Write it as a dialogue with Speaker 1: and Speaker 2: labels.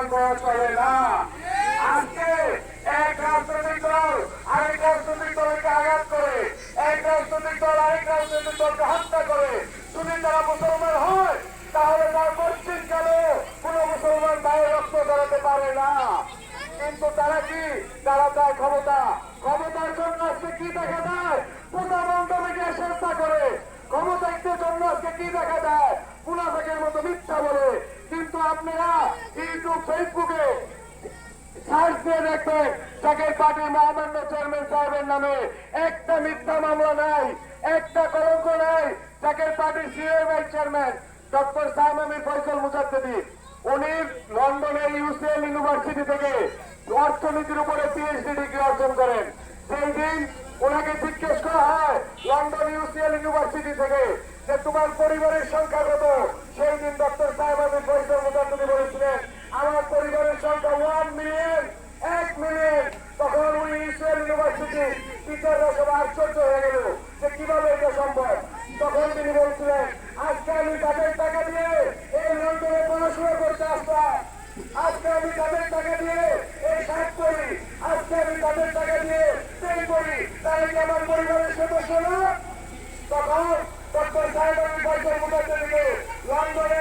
Speaker 1: সম্পর্ক চলে না। আজকে এক রাজনৈতিক দল আরেক রাজনৈতিক দলকে আঘাত করে, এক রাজনৈতিক দল আরেক রাজনৈতিক দলকে হত্যা করে। যদি তারা মুসলমান হয়, তাহলে তার মসজিদ গেল কোন মুসলমান বাইরে রক্ত দাঁড়াতে পারে না? কিন্তু তারা কি? তারা তার ক্ষমতা। ক্ষমতার জন্য আজকে কি দেখা যায়? পূর্ণাবন্ধ থেকে চেষ্টা করে। ক্ষমতা জন্য আজকে কি দেখা যায়? ইউটিউব, ফেসবুকে। উনি লন্ডনের ইউসিএল ইউনিভার্সিটি থেকে অর্থনীতির উপরে পিএইচডি ডিগ্রি অর্জন করেন। সেই দিন ওনাকে জিজ্ঞেস করা হয় লন্ডন ইউসিএল ইউনিভার্সিটি থেকে তোমার পরিবারের সংখ্যা কত? সেই দিন দেখেছি টিচাররা রকম আশ্চর্য হয়ে গেল। যে কীভাবে এটা সম্ভব? তখন তিনি বলছিলেন, আজকে আমি তাদের টাকা দিয়ে এই লন্ডনে পড়াশোনা করতে আসতাম। আজকে আমি তাদের টাকা দিয়ে এই কাজ করি আজকে আমি তাদের টাকা দিয়ে সেই করি তাহলে কি আমার পরিবারের সদস্য না? তখন ডক্টর সাহেব আমি বছর মুখার্জি লন্ডনে